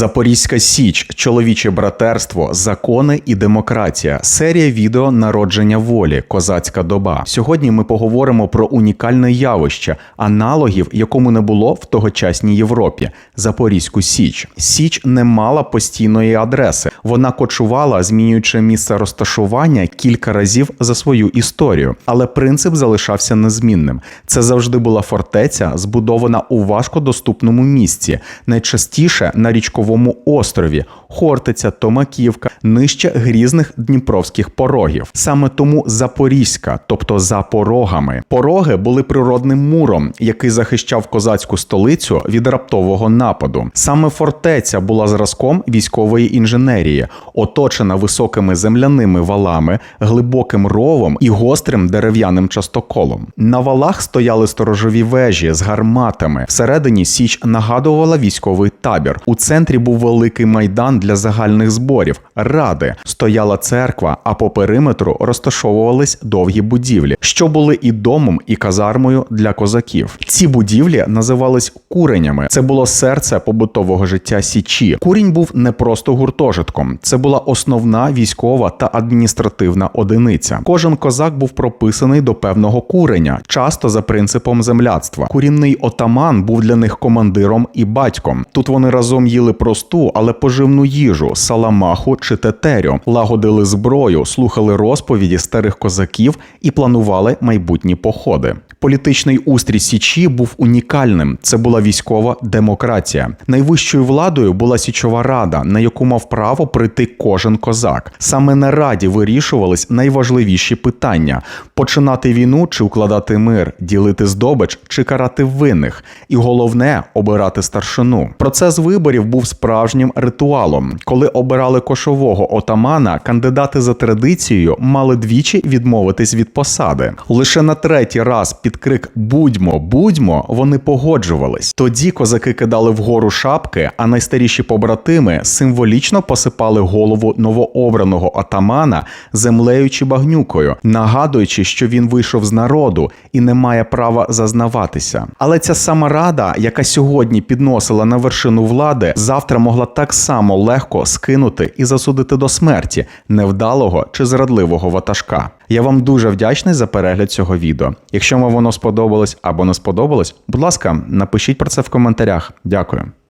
Запорізька Січ, чоловіче братерство, закони і демократія. Серія відео народження волі, козацька доба. Сьогодні ми поговоримо про унікальне явище, аналогів, якому не було в тогочасній Європі. Запорізьку Січ. Січ не мала постійної адреси. Вона кочувала, змінюючи місце розташування кілька разів за свою історію, але принцип залишався незмінним. Це завжди була фортеця, збудована у важкодоступному місці, найчастіше на річковому острові, Хортиця, Томаківка, нижче грізних дніпровських порогів. Саме тому Запорізька, тобто за порогами. Пороги були природним муром, який захищав козацьку столицю від раптового нападу. Саме фортеця була зразком військової інженерії, оточена високими земляними валами, глибоким ровом і гострим дерев'яним частоколом. На валах стояли сторожові вежі з гарматами. Всередині Січ нагадувала військовий табір. У центрі був великий майдан для загальних зборів. Ради стояла церква, а по периметру розташовувались довгі будівлі, що були і домом, і казармою для козаків. Ці будівлі називались куренями. Це було серце побутового життя Січі. Курінь був не просто гуртожитком, це була основна військова та адміністративна одиниця. Кожен козак був прописаний до певного куреня, часто за принципом земляцтва. Курінний отаман був для них командиром і батьком. Тут вони разом їли просту, але поживну їжу, саламаху чи тетерю, лагодили зброю, слухали розповіді старих козаків і планували майбутні походи. Політичний устрій Січі був унікальним. Це була військова демократія. Найвищою владою була січова рада, на яку мав право прийти кожен козак. Саме на раді вирішувались найважливіші питання: починати війну чи укладати мир, ділити здобич чи карати винних. І головне обирати старшину. Процес виборів був справжнім ритуалом. Коли обирали кошового отамана, кандидати за традицією мали двічі відмовитись від посади. Лише на третій раз під крик Будьмо, будьмо вони погоджувались. Тоді козаки кидали вгору шапки, а найстаріші побратими символічно посипали голову новообраного атамана землею чи багнюкою, нагадуючи, що він вийшов з народу і не має права зазнаватися. Але ця сама рада, яка сьогодні підносила на вершину влади, завтра могла так само легко скинути і засудити до смерті невдалого чи зрадливого ватажка. Я вам дуже вдячний за перегляд цього відео. Якщо вам воно сподобалось або не сподобалось, будь ласка, напишіть про це в коментарях. Дякую.